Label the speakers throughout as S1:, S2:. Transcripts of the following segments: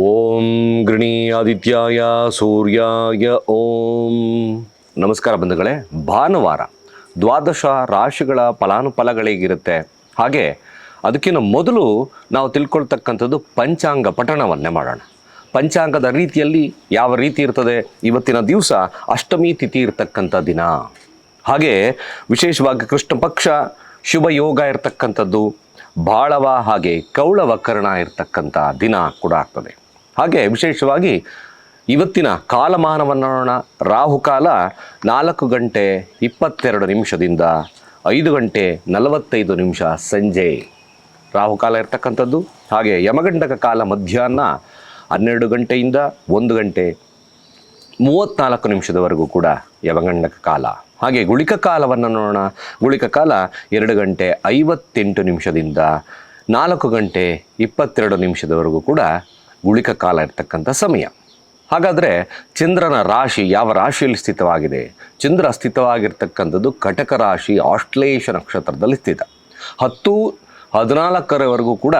S1: ಓಂ ಗೃಣಿ ಆದಿತ್ಯಾಯ ಸೂರ್ಯಾಯ, ಓಂ. ನಮಸ್ಕಾರ ಬಂಧುಗಳೇ, ಭಾನುವಾರ ದ್ವಾದಶ ರಾಶಿಗಳ ಫಲಾನುಫಲಗಳಿಗಿರುತ್ತೆ. ಹಾಗೆ ಅದಕ್ಕಿಂತ ಮೊದಲು ನಾವು ತಿಳ್ಕೊಳ್ತಕ್ಕಂಥದ್ದು ಪಂಚಾಂಗ ಪಠಣವನ್ನೇ ಮಾಡೋಣ. ಪಂಚಾಂಗದ ರೀತಿಯಲ್ಲಿ ಯಾವ ರೀತಿ ಇರ್ತದೆ? ಇವತ್ತಿನ ದಿವಸ ಅಷ್ಟಮಿ ತಿಥಿ ಇರತಕ್ಕಂಥ ದಿನ. ಹಾಗೆ ವಿಶೇಷವಾಗಿ ಕೃಷ್ಣ ಪಕ್ಷ ಶುಭ ಯೋಗ ಇರತಕ್ಕಂಥದ್ದು, ಬಾಳವ ಹಾಗೆ ಕೌಳವ ಕರ್ಣ ಇರತಕ್ಕಂಥ ದಿನ ಕೂಡ ಆಗ್ತದೆ. ಹಾಗೆ ವಿಶೇಷವಾಗಿ ಇವತ್ತಿನ ಕಾಲಮಾನವನ್ನು ನೋಡೋಣ ರಾಹುಕಾಲ ನಾಲ್ಕು ಗಂಟೆ ಇಪ್ಪತ್ತೆರಡು ನಿಮಿಷದಿಂದ ಐದು ಗಂಟೆ ನಲವತ್ತೈದು ನಿಮಿಷ ಸಂಜೆ. ರಾಹುಕಾಲ ಇರ್ತಕ್ಕಂಥದ್ದು. ಹಾಗೆ ಯಮಗಂಡಕ ಕಾಲ ಮಧ್ಯಾಹ್ನ ಹನ್ನೆರಡು ಗಂಟೆಯಿಂದ ಒಂದು ಗಂಟೆ ಮೂವತ್ತ್ನಾಲ್ಕು ನಿಮಿಷದವರೆಗೂ ಕೂಡ ಯಮಗಂಡಕ ಕಾಲ. ಹಾಗೆ ಗುಳಿಕ ಕಾಲವನ್ನು ನೋಡೋಣ. ಗುಳಿಕ ಕಾಲ ಎರಡು ಗಂಟೆ ಐವತ್ತೆಂಟು ನಿಮಿಷದಿಂದ ನಾಲ್ಕು ಗಂಟೆ ಇಪ್ಪತ್ತೆರಡು ನಿಮಿಷದವರೆಗೂ ಕೂಡ ಗುಳಿಕ ಕಾಲ ಇರ್ತಕ್ಕಂಥ ಸಮಯ. ಹಾಗಾದರೆ ಚಂದ್ರನ ರಾಶಿ ಯಾವ ರಾಶಿಯಲ್ಲಿ ಸ್ಥಿತವಾಗಿದೆ? ಚಂದ್ರ ಸ್ಥಿತವಾಗಿರ್ತಕ್ಕಂಥದ್ದು ಕಟಕ ರಾಶಿ ಆಶ್ಲೇಷ ನಕ್ಷತ್ರದಲ್ಲಿ ಸ್ಥಿತ. ಹತ್ತು, ಹದಿನಾಲ್ಕರವರೆಗೂ ಕೂಡ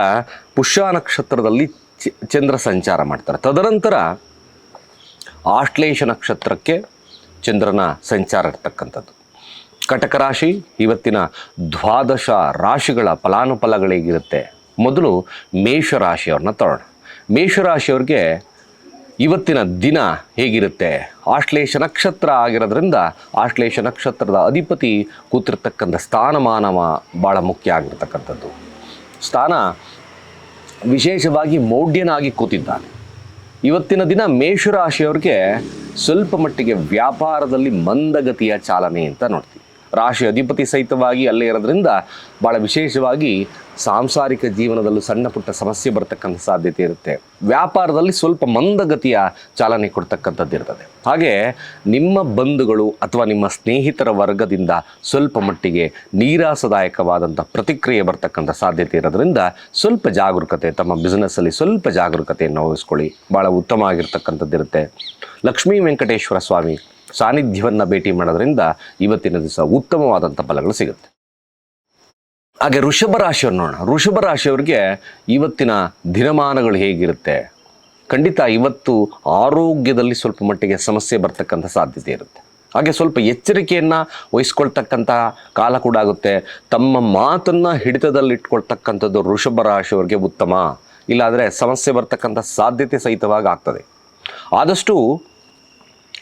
S1: ಪುಷ್ಯ ನಕ್ಷತ್ರದಲ್ಲಿ ಚಂದ್ರ ಸಂಚಾರ ಮಾಡ್ತಾರೆ. ತದನಂತರ ಆಶ್ಲೇಷ ನಕ್ಷತ್ರಕ್ಕೆ ಚಂದ್ರನ ಸಂಚಾರ ಇರ್ತಕ್ಕಂಥದ್ದು. ಕಟಕ ರಾಶಿ ಇವತ್ತಿನ ದ್ವಾದಶ ರಾಶಿಗಳ ಫಲಾನುಫಲಗಳಿಗಿರುತ್ತೆ. ಮೊದಲು ಮೇಷರಾಶಿಯವ್ರನ್ನ ತಗೊಳ್ಳೋಣ ಮೇಷರಾಶಿಯವ್ರಿಗೆ ಇವತ್ತಿನ ದಿನ ಹೇಗಿರುತ್ತೆ? ಆಶ್ಲೇಷ ನಕ್ಷತ್ರ ಆಗಿರೋದ್ರಿಂದ ಆಶ್ಲೇಷ ನಕ್ಷತ್ರದ ಅಧಿಪತಿ ಕೂತಿರ್ತಕ್ಕಂಥ ಸ್ಥಾನಮಾನವ ಭಾಳ ಮುಖ್ಯ ಆಗಿರ್ತಕ್ಕಂಥದ್ದು. ಸ್ಥಾನ ವಿಶೇಷವಾಗಿ ಮೌಢ್ಯನಾಗಿ ಕೂತಿದ್ದಾನೆ. ಇವತ್ತಿನ ದಿನ ಮೇಷರಾಶಿಯವ್ರಿಗೆ ಸ್ವಲ್ಪ ಮಟ್ಟಿಗೆ ವ್ಯಾಪಾರದಲ್ಲಿ ಮಂದಗತಿಯ ಚಾಲನೆ ಅಂತ ನೋಡ್ತೀವಿ. ರಾಶಿ ಅಧಿಪತಿ ಸಹಿತವಾಗಿ ಅಲ್ಲೇ ಇರೋದ್ರಿಂದ ಭಾಳ ವಿಶೇಷವಾಗಿ ಸಾಂಸಾರಿಕ ಜೀವನದಲ್ಲೂ ಸಣ್ಣ ಪುಟ್ಟ ಸಮಸ್ಯೆ ಬರ್ತಕ್ಕಂಥ ಸಾಧ್ಯತೆ ಇರುತ್ತೆ. ವ್ಯಾಪಾರದಲ್ಲಿ ಸ್ವಲ್ಪ ಮಂದಗತಿಯ ಚಾಲನೆ ಕೊಡ್ತಕ್ಕಂಥದ್ದು ಇರ್ತದೆ. ಹಾಗೆ ನಿಮ್ಮ ಬಂಧುಗಳು ಅಥವಾ ನಿಮ್ಮ ಸ್ನೇಹಿತರ ವರ್ಗದಿಂದ ಸ್ವಲ್ಪ ಮಟ್ಟಿಗೆ ನೀರಾಸದಾಯಕವಾದಂಥ ಪ್ರತಿಕ್ರಿಯೆ ಬರ್ತಕ್ಕಂಥ ಸಾಧ್ಯತೆ ಇರೋದ್ರಿಂದ ಸ್ವಲ್ಪ ಜಾಗರೂಕತೆ, ತಮ್ಮ ಬಿಸ್ನೆಸ್ಸಲ್ಲಿ ಸ್ವಲ್ಪ ಜಾಗರೂಕತೆಯನ್ನು ವಹಿಸ್ಕೊಳ್ಳಿ ಭಾಳ ಉತ್ತಮ ಆಗಿರ್ತಕ್ಕಂಥದ್ದಿರುತ್ತೆ ಲಕ್ಷ್ಮೀ ವೆಂಕಟೇಶ್ವರ ಸ್ವಾಮಿ. ಸಾನ್ನಿಧ್ಯವನ್ನು ಭೇಟಿ ಮಾಡೋದ್ರಿಂದ ಇವತ್ತಿನ ದಿವಸ ಉತ್ತಮವಾದಂಥ ಫಲಗಳು ಸಿಗುತ್ತೆ. ಹಾಗೆ ಋಷಭ ರಾಶಿಯವ್ರು ನೋಡೋಣ. ವೃಷಭ ರಾಶಿಯವ್ರಿಗೆ ಇವತ್ತಿನ ದಿನಮಾನಗಳು ಹೇಗಿರುತ್ತೆ? ಖಂಡಿತ ಇವತ್ತು ಆರೋಗ್ಯದಲ್ಲಿ ಸ್ವಲ್ಪ ಮಟ್ಟಿಗೆ ಸಮಸ್ಯೆ ಬರ್ತಕ್ಕಂಥ ಸಾಧ್ಯತೆ ಇರುತ್ತೆ. ಹಾಗೆ ಸ್ವಲ್ಪ ಎಚ್ಚರಿಕೆಯನ್ನು ವಹಿಸ್ಕೊಳ್ತಕ್ಕಂತಹ ಕಾಲ ಕೂಡ ಆಗುತ್ತೆ. ತಮ್ಮ ಮಾತನ್ನು ಹಿಡಿತದಲ್ಲಿ ಇಟ್ಕೊಳ್ತಕ್ಕಂಥದ್ದು ವೃಷಭ ರಾಶಿಯವ್ರಿಗೆ ಉತ್ತಮ. ಇಲ್ಲಾದರೆ ಸಮಸ್ಯೆ ಬರ್ತಕ್ಕಂಥ ಸಾಧ್ಯತೆ ಸಹಿತವಾಗಿ ಆಗ್ತದೆ. ಆದಷ್ಟು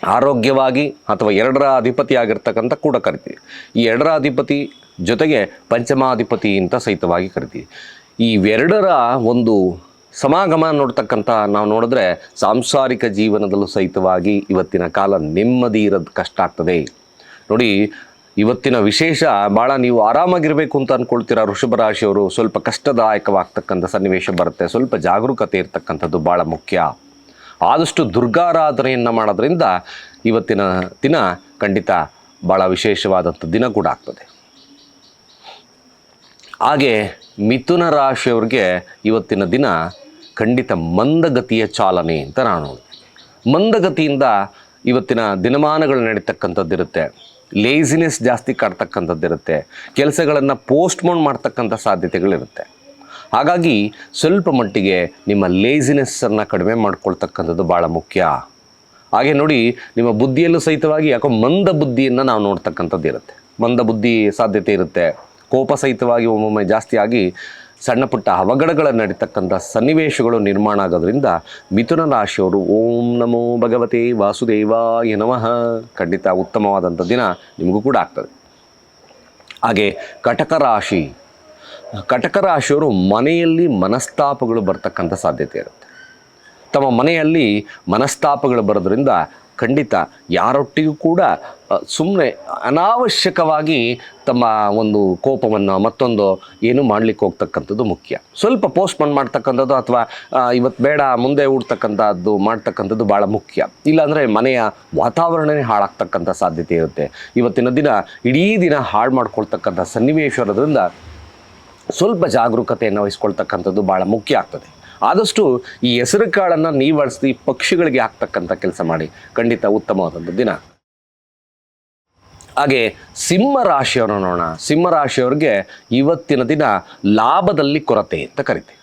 S1: ಆರೋಗ್ಯವಾಗಿ ಅಥವಾ ಎರಡರ ಅಧಿಪತಿ ಆಗಿರ್ತಕ್ಕಂಥ ಕೂಡ ಕರಿತೀವಿ. ಈ ಎರಡರ ಅಧಿಪತಿ ಜೊತೆಗೆ ಪಂಚಮಾಧಿಪತಿ ಅಂತ ಸಹಿತವಾಗಿ ಕರಿತೀವಿ. ಎರಡರ ಒಂದು ಸಮಾಗಮ ನೋಡ್ತಕ್ಕಂಥ ನಾವು ನೋಡಿದ್ರೆ ಸಾಂಸಾರಿಕ ಜೀವನದಲ್ಲೂ ಸಹಿತವಾಗಿ ಇವತ್ತಿನ ಕಾಲ ನೆಮ್ಮದಿ ಇರೋದು ಕಷ್ಟ ಆಗ್ತದೆ. ನೋಡಿ, ಇವತ್ತಿನ ವಿಶೇಷ ಭಾಳ ನೀವು ಆರಾಮಾಗಿರಬೇಕು ಅಂತ ಅಂದ್ಕೊಳ್ತೀರಾ ವೃಷಭ ರಾಶಿಯವರು. ಸ್ವಲ್ಪ ಕಷ್ಟದಾಯಕವಾಗ್ತಕ್ಕಂಥ ಸನ್ನಿವೇಶ ಬರುತ್ತೆ. ಸ್ವಲ್ಪ ಜಾಗರೂಕತೆ ಇರ್ತಕ್ಕಂಥದ್ದು ಭಾಳ ಮುಖ್ಯ. ಆದಷ್ಟು ದುರ್ಗಾರಾಧನೆಯನ್ನು ಮಾಡೋದ್ರಿಂದ ಇವತ್ತಿನ ದಿನ ಖಂಡಿತ ಭಾಳ ವಿಶೇಷವಾದಂಥ ದಿನ ಕೂಡ ಆಗ್ತದೆ. ಹಾಗೆ ಮಿಥುನ ರಾಶಿಯವ್ರಿಗೆ ಇವತ್ತಿನ ದಿನ ಖಂಡಿತ ಮಂದಗತಿಯ ಚಾಲನೆ ಅಂತ ನಾನು ಮಂದಗತಿಯಿಂದ ಇವತ್ತಿನ ದಿನಮಾನಗಳು ನಡೀತಕ್ಕಂಥದ್ದಿರುತ್ತೆ ಲೇಸಿನೆಸ್ ಜಾಸ್ತಿ ಕಾಡ್ತಕ್ಕಂಥದ್ದಿರುತ್ತೆ ಕೆಲಸಗಳನ್ನು ಪೋಸ್ಟ್ಪೋನ್ ಮಾಡ್ತಕ್ಕಂಥ ಸಾಧ್ಯತೆಗಳಿರುತ್ತೆ. ಹಾಗಾಗಿ ಸ್ವಲ್ಪ ಮಟ್ಟಿಗೆ ನಿಮ್ಮ ಲೇಸಿನೆಸ್ಸನ್ನು ಕಡಿಮೆ ಮಾಡ್ಕೊಳ್ತಕ್ಕಂಥದ್ದು ಭಾಳ ಮುಖ್ಯ. ಹಾಗೆ ನೋಡಿ, ನಿಮ್ಮ ಬುದ್ಧಿಯಲ್ಲೂ ಸಹಿತವಾಗಿ ಯಾಕೋ ಮಂದ ಬುದ್ಧಿಯನ್ನು ನಾವು ನೋಡ್ತಕ್ಕಂಥದ್ದು ಇರುತ್ತೆ. ಮಂದ ಬುದ್ಧಿ ಸಾಧ್ಯತೆ ಇರುತ್ತೆ. ಕೋಪ ಸಹಿತವಾಗಿ ಒಮ್ಮೊಮ್ಮೆ ಜಾಸ್ತಿಯಾಗಿ ಸಣ್ಣ ಪುಟ್ಟ ಅವಘಡಗಳ ನಡೀತಕ್ಕಂಥ ಸನ್ನಿವೇಶಗಳು ನಿರ್ಮಾಣ ಆಗೋದ್ರಿಂದ ಮಿಥುನ ರಾಶಿಯವರು ಓಂ ನಮೋ ಭಗವತಿ ವಾಸುದೇವಾಯ ನಮಃ. ಖಂಡಿತ ಉತ್ತಮವಾದಂಥ ದಿನ ನಿಮಗೂ ಕೂಡ ಆಗ್ತದೆ. ಹಾಗೆ ಕಟಕ ರಾಶಿ ಕಟಕ ರಾಶಿಯವರು ಮನೆಯಲ್ಲಿ ಮನಸ್ತಾಪಗಳು ಬರ್ತಕ್ಕಂಥ ಸಾಧ್ಯತೆ ಇರುತ್ತೆ. ತಮ್ಮ ಮನೆಯಲ್ಲಿ ಮನಸ್ತಾಪಗಳು ಬರೋದ್ರಿಂದ ಖಂಡಿತ ಯಾರೊಟ್ಟಿಗೂ ಕೂಡ ಸುಮ್ಮನೆ ಅನಾವಶ್ಯಕವಾಗಿ ತಮ್ಮ ಒಂದು ಕೋಪವನ್ನು ಮತ್ತೊಂದು ಏನು ಮಾಡಲಿಕ್ಕೆ ಹೋಗ್ತಕ್ಕಂಥದ್ದು ಮುಖ್ಯ. ಸ್ವಲ್ಪ ಪೋಸ್ಟ್ಪೋನ್ ಮಾಡ್ತಕ್ಕಂಥದ್ದು ಅಥವಾ ಇವತ್ತು ಬೇಡ, ಮುಂದೆ ಉಡ್ತಕ್ಕಂಥದ್ದು ಮಾಡ್ತಕ್ಕಂಥದ್ದು ಭಾಳ ಮುಖ್ಯ. ಇಲ್ಲಾಂದರೆ ಮನೆಯ ವಾತಾವರಣವೇ ಹಾಳಾಗ್ತಕ್ಕಂಥ ಸಾಧ್ಯತೆ ಇರುತ್ತೆ. ಇವತ್ತಿನ ದಿನ ಇಡೀ ದಿನ ಹಾಳು ಮಾಡ್ಕೊಳ್ತಕ್ಕಂಥ ಸನ್ನಿವೇಶ ಇರೋದ್ರಿಂದ ಸ್ವಲ್ಪ ಜಾಗರೂಕತೆಯನ್ನು ವಹಿಸ್ಕೊಳ್ತಕ್ಕಂಥದ್ದು ಭಾಳ ಮುಖ್ಯ ಆಗ್ತದೆ. ಆದಷ್ಟು ಈ ಹೆಸರು ಕಾಳನ್ನು ನೀವು ಪಕ್ಷಿಗಳಿಗೆ ಹಾಕ್ತಕ್ಕಂಥ ಕೆಲಸ ಮಾಡಿ. ಖಂಡಿತ ಉತ್ತಮವಾದಂಥ ದಿನ. ಹಾಗೆ ಸಿಂಹ ರಾಶಿಯವ್ರನ್ನ ನೋಡೋಣ. ಸಿಂಹ ರಾಶಿಯವ್ರಿಗೆ ಇವತ್ತಿನ ದಿನ ಲಾಭದಲ್ಲಿ ಕೊರತೆ ಅಂತ ಕರಿತೀವಿ.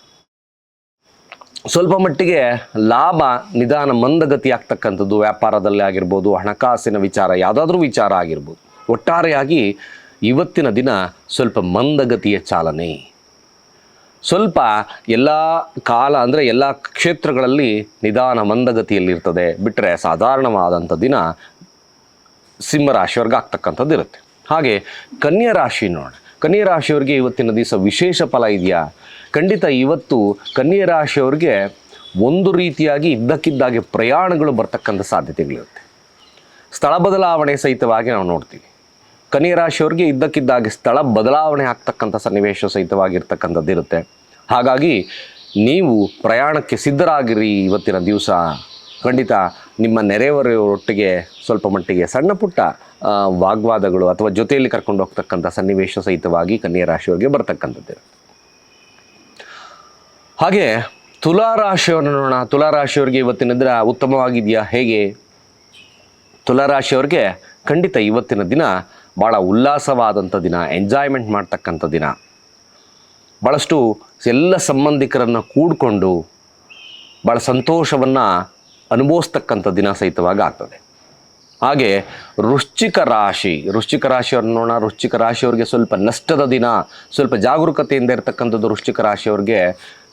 S1: ಸ್ವಲ್ಪ ಮಟ್ಟಿಗೆ ಲಾಭ, ನಿಧಾನ, ಮಂದಗತಿ ಆಗ್ತಕ್ಕಂಥದ್ದು ವ್ಯಾಪಾರದಲ್ಲಿ ಆಗಿರ್ಬೋದು, ಹಣಕಾಸಿನ ವಿಚಾರ, ಯಾವುದಾದ್ರೂ ವಿಚಾರ ಆಗಿರ್ಬೋದು. ಒಟ್ಟಾರೆಯಾಗಿ ಇವತ್ತಿನ ದಿನ ಸ್ವಲ್ಪ ಮಂದಗತಿಯ ಚಾಲನೆ. ಸ್ವಲ್ಪ ಎಲ್ಲ ಕಾಲ ಅಂದರೆ ಎಲ್ಲ ಕ್ಷೇತ್ರಗಳಲ್ಲಿ ನಿಧಾನ ಮಂದಗತಿಯಲ್ಲಿರ್ತದೆ. ಬಿಟ್ಟರೆ ಸಾಧಾರಣವಾದಂಥ ದಿನ ಸಿಂಹರಾಶಿಯವ್ರಿಗೆ ಆಗ್ತಕ್ಕಂಥದ್ದು ಇರುತ್ತೆ. ಹಾಗೆ ಕನ್ಯಾ ರಾಶಿ ನೋಡಿ ಕನ್ಯಾ ರಾಶಿಯವ್ರಿಗೆ ಇವತ್ತಿನ ದಿವಸ ವಿಶೇಷ ಫಲ ಇದೆಯಾ? ಖಂಡಿತ ಇವತ್ತು ಕನ್ಯಾ ರಾಶಿಯವ್ರಿಗೆ ಒಂದು ರೀತಿಯಾಗಿ ಇದ್ದಕ್ಕಿದ್ದಾಗೆ ಪ್ರಯಾಣಗಳು ಬರ್ತಕ್ಕಂಥ ಸಾಧ್ಯತೆಗಳಿರುತ್ತೆ. ಸ್ಥಳ ಬದಲಾವಣೆ ಸಹಿತವಾಗಿ ನಾವು ನೋಡ್ತೀವಿ. ಕನ್ಯಾ ರಾಶಿಯವ್ರಿಗೆ ಇದ್ದಕ್ಕಿದ್ದಾಗೆ ಸ್ಥಳ ಬದಲಾವಣೆ ಆಗ್ತಕ್ಕಂಥ ಸನ್ನಿವೇಶ ಸಹಿತವಾಗಿರ್ತಕ್ಕಂಥದ್ದು ಇರುತ್ತೆ. ಹಾಗಾಗಿ ನೀವು ಪ್ರಯಾಣಕ್ಕೆ ಸಿದ್ಧರಾಗಿರಿ ಇವತ್ತಿನ ದಿವಸ. ಖಂಡಿತ ನಿಮ್ಮ ನೆರೆಯವರೊಟ್ಟಿಗೆ ಸ್ವಲ್ಪ ಮಟ್ಟಿಗೆ ಸಣ್ಣ ಪುಟ್ಟ ವಾಗ್ವಾದಗಳು ಅಥವಾ ಜೊತೆಯಲ್ಲಿ ಕರ್ಕೊಂಡು ಹೋಗ್ತಕ್ಕಂಥ ಸನ್ನಿವೇಶ ಸಹಿತವಾಗಿ ಕನ್ಯಾ ರಾಶಿಯವರಿಗೆ ಬರ್ತಕ್ಕಂಥದ್ದು ಹಾಗೆ ತುಲಾ ರಾಶಿಯವ್ರನ್ನ ನೋಡೋಣ. ತುಲಾ ರಾಶಿಯವರಿಗೆ ಇವತ್ತಿನ ದಿನ ಉತ್ತಮವಾಗಿದೆಯಾ? ಹೇಗೆ? ತುಲಾರಾಶಿಯವ್ರಿಗೆ ಖಂಡಿತ ಇವತ್ತಿನ ದಿನ ಭಾಳ ಉಲ್ಲಾಸವಾದಂಥ ದಿನ ಎಂಜಾಯ್ಮೆಂಟ್ ಮಾಡ್ತಕ್ಕಂಥ ದಿನ. ಭಾಳಷ್ಟು ಎಲ್ಲ ಸಂಬಂಧಿಕರನ್ನು ಕೂಡಿಕೊಂಡು ಭಾಳ ಸಂತೋಷವನ್ನು ಅನುಭವಿಸ್ತಕ್ಕಂಥ ದಿನ ಸಹಿತವಾಗಿ ಆಗ್ತದೆ. ಹಾಗೆ ವೃಶ್ಚಿಕ ರಾಶಿ, ವೃಶ್ಚಿಕ ರಾಶಿಯವ್ರನ್ನ ನೋಡೋಣ. ವೃಶ್ಚಿಕ ರಾಶಿಯವ್ರಿಗೆ ಸ್ವಲ್ಪ ನಷ್ಟದ ದಿನ, ಸ್ವಲ್ಪ ಜಾಗರೂಕತೆಯಿಂದ ಇರತಕ್ಕಂಥದ್ದು ವೃಶ್ಚಿಕ ರಾಶಿಯವ್ರಿಗೆ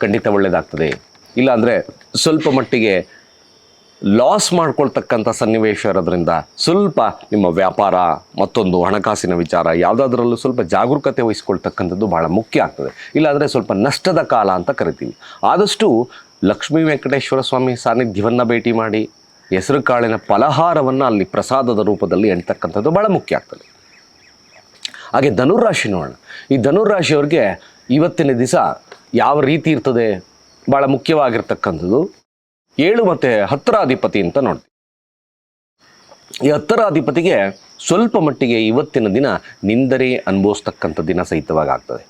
S1: ಖಂಡಿತ ಒಳ್ಳೆಯದಾಗ್ತದೆ ಇಲ್ಲಾಂದರೆ ಸ್ವಲ್ಪ ಮಟ್ಟಿಗೆ ಲಾಸ್ ಮಾಡ್ಕೊಳ್ತಕ್ಕಂಥ ಸನ್ನಿವೇಶ ಇರೋದ್ರಿಂದ ಸ್ವಲ್ಪ ನಿಮ್ಮ ವ್ಯಾಪಾರ, ಮತ್ತೊಂದು ಹಣಕಾಸಿನ ವಿಚಾರ, ಯಾವುದಾದ್ರಲ್ಲೂ ಸ್ವಲ್ಪ ಜಾಗರೂಕತೆ ವಹಿಸ್ಕೊಳ್ತಕ್ಕಂಥದ್ದು ಭಾಳ ಮುಖ್ಯ ಆಗ್ತದೆ. ಇಲ್ಲಾಂದರೆ ಸ್ವಲ್ಪ ನಷ್ಟದ ಕಾಲ ಅಂತ ಕರಿತೀವಿ. ಆದಷ್ಟು ಲಕ್ಷ್ಮೀ ವೆಂಕಟೇಶ್ವರ ಸ್ವಾಮಿ ಸಾನ್ನಿಧ್ಯವನ್ನು ಭೇಟಿ ಮಾಡಿ, ಹೆಸರು ಕಾಳಿನ ಫಲಹಾರವನ್ನು ಅಲ್ಲಿ ಪ್ರಸಾದದ ರೂಪದಲ್ಲಿ ಎಣ್ತಕ್ಕಂಥದ್ದು ಭಾಳ ಮುಖ್ಯ ಆಗ್ತದೆ. ಹಾಗೆ ಧನುರಾಶಿ ನೋಡೋಣ. ಈ ಧನುರಾಶಿಯವ್ರಿಗೆ ಇವತ್ತಿನ ದಿವಸ ಯಾವ ರೀತಿ ಇರ್ತದೆ ಭಾಳ ಮುಖ್ಯವಾಗಿರ್ತಕ್ಕಂಥದ್ದು? ಏಳು ಮತ್ತು ಹತ್ತರ ಅಧಿಪತಿ ಅಂತ ನೋಡ್ತೀವಿ. ಈ ಹತ್ತರ ಅಧಿಪತಿಗೆ ಸ್ವಲ್ಪ ಮಟ್ಟಿಗೆ ಇವತ್ತಿನ ದಿನ ನಿಂದನೆ ಅನುಭವಿಸ್ತಕ್ಕಂಥ ದಿನ ಸಹಿತವಾಗಿ ಆಗ್ತದೆ.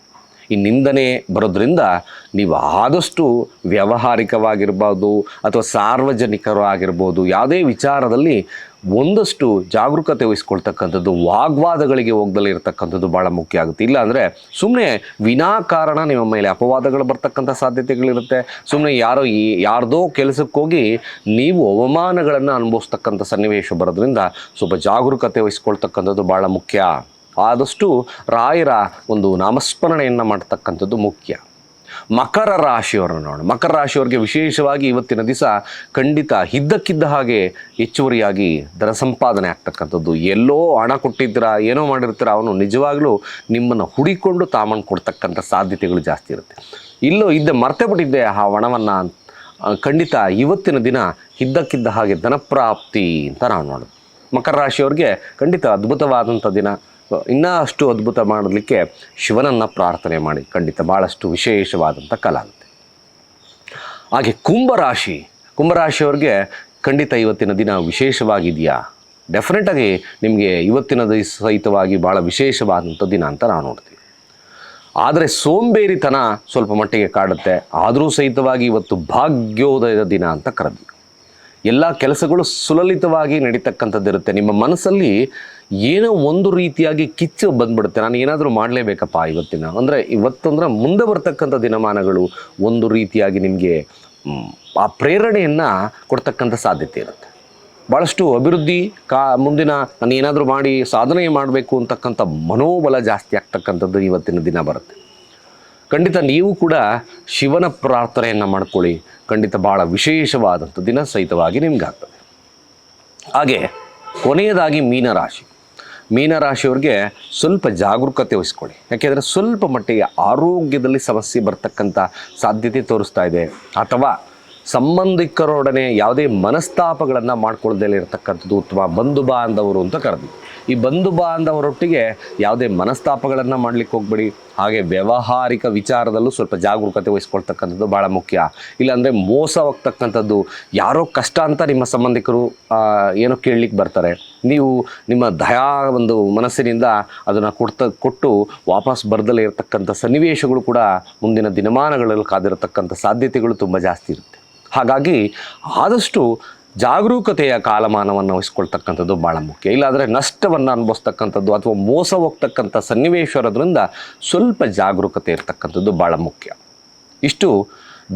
S1: ಈ ನಿಂದನೆ ಬರೋದ್ರಿಂದ ನೀವು ಆದಷ್ಟು ವ್ಯಾವಹಾರಿಕವಾಗಿರ್ಬೋದು ಅಥವಾ ಸಾರ್ವಜನಿಕರು ಆಗಿರ್ಬೋದು, ಯಾವುದೇ ವಿಚಾರದಲ್ಲಿ ಒಂದಷ್ಟು ಜಾಗರೂಕತೆ ವಹಿಸ್ಕೊಳ್ತಕ್ಕಂಥದ್ದು, ವಾಗ್ವಾದಗಳಿಗೆ ಹೋಗ್ದಲ್ಲಿ ಇರತಕ್ಕಂಥದ್ದು ಭಾಳ ಮುಖ್ಯ ಆಗುತ್ತೆ. ಇಲ್ಲಾಂದರೆ ಸುಮ್ಮನೆ ವಿನಾಕಾರಣ ನಿಮ್ಮ ಮೇಲೆ ಅಪವಾದಗಳು ಬರ್ತಕ್ಕಂಥ ಸಾಧ್ಯತೆಗಳಿರುತ್ತೆ. ಸುಮ್ಮನೆ ಯಾರೋ ಈ ಯಾರ್ದೋ ಕೆಲಸಕ್ಕೋಗಿ ನೀವು ಅವಮಾನಗಳನ್ನು ಅನುಭವಿಸ್ತಕ್ಕಂಥ ಸನ್ನಿವೇಶ ಬರೋದ್ರಿಂದ ಸ್ವಲ್ಪ ಜಾಗರೂಕತೆ ವಹಿಸ್ಕೊಳ್ತಕ್ಕಂಥದ್ದು ಭಾಳ ಮುಖ್ಯ. ಆದಷ್ಟು ರಾಯರ ಒಂದು ನಾಮಸ್ಮರಣೆಯನ್ನು ಮಾಡ್ತಕ್ಕಂಥದ್ದು ಮುಖ್ಯ. ಮಕರ ರಾಶಿಯವರನ್ನು ನೋಡೋಣ. ಮಕರ ರಾಶಿಯವರಿಗೆ ವಿಶೇಷವಾಗಿ ಇವತ್ತಿನ ದಿವಸ ಖಂಡಿತ ಇದ್ದಕ್ಕಿದ್ದ ಹಾಗೆ ಹೆಚ್ಚುವರಿಯಾಗಿ ಧನ ಸಂಪಾದನೆ ಆಗ್ತಕ್ಕಂಥದ್ದು. ಎಲ್ಲೋ ಹಣ ಕೊಟ್ಟಿದ್ದೀರ, ಏನೋ ಮಾಡಿರ್ತೀರ, ಅವನು ನಿಜವಾಗ್ಲೂ ನಿಮ್ಮನ್ನು ಹುಡಿಕೊಂಡು ತಾಮಣ್ಣು ಕೊಡ್ತಕ್ಕಂಥ ಸಾಧ್ಯತೆಗಳು ಜಾಸ್ತಿ ಇರುತ್ತೆ. ಇಲ್ಲೋ ಇದ್ದ ಮರ್ತೆ ಬಿಟ್ಟಿದ್ದೆ ಆ ಹಣವನ್ನು ಖಂಡಿತ ಇವತ್ತಿನ ದಿನ ಇದ್ದಕ್ಕಿದ್ದ ಹಾಗೆ ಧನಪ್ರಾಪ್ತಿ ಅಂತ ನಾವು ನೋಡೋದು. ಮಕರ ರಾಶಿಯವ್ರಿಗೆ ಖಂಡಿತ ಅದ್ಭುತವಾದಂಥ ದಿನ. ಇನ್ನಷ್ಟು ಅದ್ಭುತ ಮಾಡಲಿಕ್ಕೆ ಶಿವನನ್ನು ಪ್ರಾರ್ಥನೆ ಮಾಡಿ. ಖಂಡಿತ ಭಾಳಷ್ಟು ವಿಶೇಷವಾದಂಥ ಕಲ ಆಗುತ್ತೆ ಹಾಗೆ ಕುಂಭರಾಶಿ, ಕುಂಭರಾಶಿಯವ್ರಿಗೆ ಖಂಡಿತ ಇವತ್ತಿನ ದಿನ ವಿಶೇಷವಾಗಿದೆಯಾ? ಡೆಫಿನೆಟಾಗಿ ನಿಮಗೆ ಇವತ್ತಿನ ಸಹಿತವಾಗಿ ಭಾಳ ವಿಶೇಷವಾದಂಥ ದಿನ ಅಂತ ನಾವು ನೋಡ್ತೀವಿ. ಆದರೆ ಸೋಂಬೇರಿತನ ಸ್ವಲ್ಪ ಮಟ್ಟಿಗೆ ಕಾಡುತ್ತೆ. ಆದರೂ ಸಹಿತವಾಗಿ ಇವತ್ತು ಭಾಗ್ಯೋದಯದ ದಿನ ಅಂತ ಕರೆದ್ವಿ. ಎಲ್ಲ ಕೆಲಸಗಳು ಸುಲಲಿತವಾಗಿ ನಡೀತಕ್ಕಂಥದ್ದಿರುತ್ತೆ. ನಿಮ್ಮ ಮನಸ್ಸಲ್ಲಿ ಏನೋ ಒಂದು ರೀತಿಯಾಗಿ ಕಿಚ್ಚು ಬಂದ್ಬಿಡುತ್ತೆ. ನಾನು ಏನಾದರೂ ಮಾಡಲೇಬೇಕಪ್ಪ ಇವತ್ತಿನ. ಅಂದರೆ ಇವತ್ತಂದ್ರೆ ಮುಂದೆ ಬರ್ತಕ್ಕಂಥ ದಿನಮಾನಗಳು ಒಂದು ರೀತಿಯಾಗಿ ನಿಮಗೆ ಆ ಪ್ರೇರಣೆಯನ್ನು ಕೊಡ್ತಕ್ಕಂಥ ಸಾಧ್ಯತೆ ಇರುತ್ತೆ. ಭಾಳಷ್ಟು ಅಭಿವೃದ್ಧಿ ಕಾ, ಮುಂದಿನ ನಾನು ಏನಾದರೂ ಮಾಡಿ ಸಾಧನೆ ಮಾಡಬೇಕು ಅಂತಕ್ಕಂಥ ಮನೋಬಲ ಜಾಸ್ತಿ ಆಗ್ತಕ್ಕಂಥದ್ದು ಇವತ್ತಿನ ದಿನ ಬರುತ್ತೆ. ಖಂಡಿತ ನೀವು ಕೂಡ ಶಿವನ ಪ್ರಾರ್ಥನೆಯನ್ನು ಮಾಡ್ಕೊಳ್ಳಿ. ಖಂಡಿತ ಭಾಳ ವಿಶೇಷವಾದಂಥ ದಿನ ಸಹಿತವಾಗಿ ನಿಮ್ಗಾಗ್ತದೆ. ಹಾಗೆ ಕೊನೆಯದಾಗಿ ಮೀನರಾಶಿ. ಮೀನರಾಶಿಯವ್ರಿಗೆ ಸ್ವಲ್ಪ ಜಾಗರೂಕತೆ ವಹಿಸ್ಕೊಳ್ಳಿ ಯಾಕೆಂದರೆ ಸ್ವಲ್ಪ ಮಟ್ಟಿಗೆ ಆರೋಗ್ಯದಲ್ಲಿ ಸಮಸ್ಯೆ ಬರ್ತಕ್ಕಂಥ ಸಾಧ್ಯತೆ ತೋರಿಸ್ತಾ ಇದೆ. ಅಥವಾ ಸಂಬಂಧಿಕರೊಡನೆ ಯಾವುದೇ ಮನಸ್ತಾಪಗಳನ್ನು ಮಾಡ್ಕೊಳ್ದೇ ಇರತಕ್ಕಂಥದ್ದು ಉತ್ತಮ ಬಂಧು ಬಾಂಧವರು ಅಂತ ಕರೆದ್ವಿ. ಈ ಬಂಧು ಬಾಂಧವರೊಟ್ಟಿಗೆ ಯಾವುದೇ ಮನಸ್ತಾಪಗಳನ್ನು ಮಾಡ್ಲಿಕ್ಕೆ ಹೋಗ್ಬೇಡಿ. ಹಾಗೆ ವ್ಯಾವಹಾರಿಕ ವಿಚಾರದಲ್ಲೂ ಸ್ವಲ್ಪ ಜಾಗರೂಕತೆ ವಹಿಸ್ಕೊಳ್ತಕ್ಕಂಥದ್ದು ಭಾಳ ಮುಖ್ಯ. ಇಲ್ಲಾಂದರೆ ಮೋಸ ಹೋಗ್ತಕ್ಕಂಥದ್ದು ಯಾರೋ ಕಷ್ಟ ಅಂತ ನಿಮ್ಮ ಸಂಬಂಧಿಕರು ಏನೋ ಕೇಳಲಿಕ್ಕೆ ಬರ್ತಾರೆ. ನೀವು ನಿಮ್ಮ ದಯಾ ಒಂದು ಮನಸ್ಸಿನಿಂದ ಅದನ್ನು ಕೊಡ್ತ, ಕೊಟ್ಟು ವಾಪಸ್ ಬರ್ದಲೇ ಇರತಕ್ಕಂಥ ಸನ್ನಿವೇಶಗಳು ಕೂಡ ಮುಂದಿನ ದಿನಮಾನಗಳಲ್ಲಿ ಕಾದಿರತಕ್ಕಂಥ ಸಾಧ್ಯತೆಗಳು ತುಂಬ ಜಾಸ್ತಿ ಇರುತ್ತೆ. ಹಾಗಾಗಿ ಆದಷ್ಟು ಜಾಗರೂಕತೆಯ ಕಾಲಮಾನವನ್ನು ವಹಿಸ್ಕೊಳ್ತಕ್ಕಂಥದ್ದು ಭಾಳ ಮುಖ್ಯ. ಇಲ್ಲಾದರೆ ನಷ್ಟವನ್ನು ಅನುಭವಿಸ್ತಕ್ಕಂಥದ್ದು ಅಥವಾ ಮೋಸ ಹೋಗ್ತಕ್ಕಂಥ ಸನ್ನಿವೇಶ ಇರೋದ್ರಿಂದ ಸ್ವಲ್ಪ ಜಾಗರೂಕತೆ ಇರತಕ್ಕಂಥದ್ದು ಭಾಳ ಮುಖ್ಯ. ಇಷ್ಟು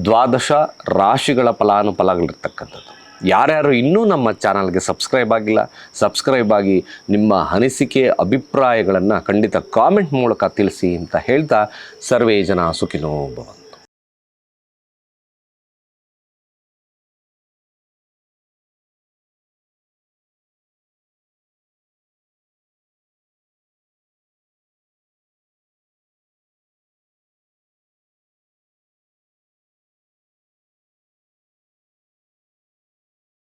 S1: ದ್ವಾದಶ ರಾಶಿಗಳ ಫಲಾನುಫಲಗಳಿರ್ತಕ್ಕಂಥದ್ದು. ಯಾರ್ಯಾರು ಇನ್ನೂ ನಮ್ಮ ಚಾನಲ್ಗೆ ಸಬ್ಸ್ಕ್ರೈಬ್ ಆಗಿಲ್ಲ, ಸಬ್ಸ್ಕ್ರೈಬ್ ಆಗಿ ನಿಮ್ಮ ಅನಿಸಿಕೆ, ಅಭಿಪ್ರಾಯಗಳನ್ನು ಖಂಡಿತ ಕಾಮೆಂಟ್ ಮೂಲಕ ತಿಳಿಸಿ ಅಂತ ಹೇಳ್ತಾ ಸರ್ವೇ ಜನ ಸುಖಿನೋ ಭವಂತು.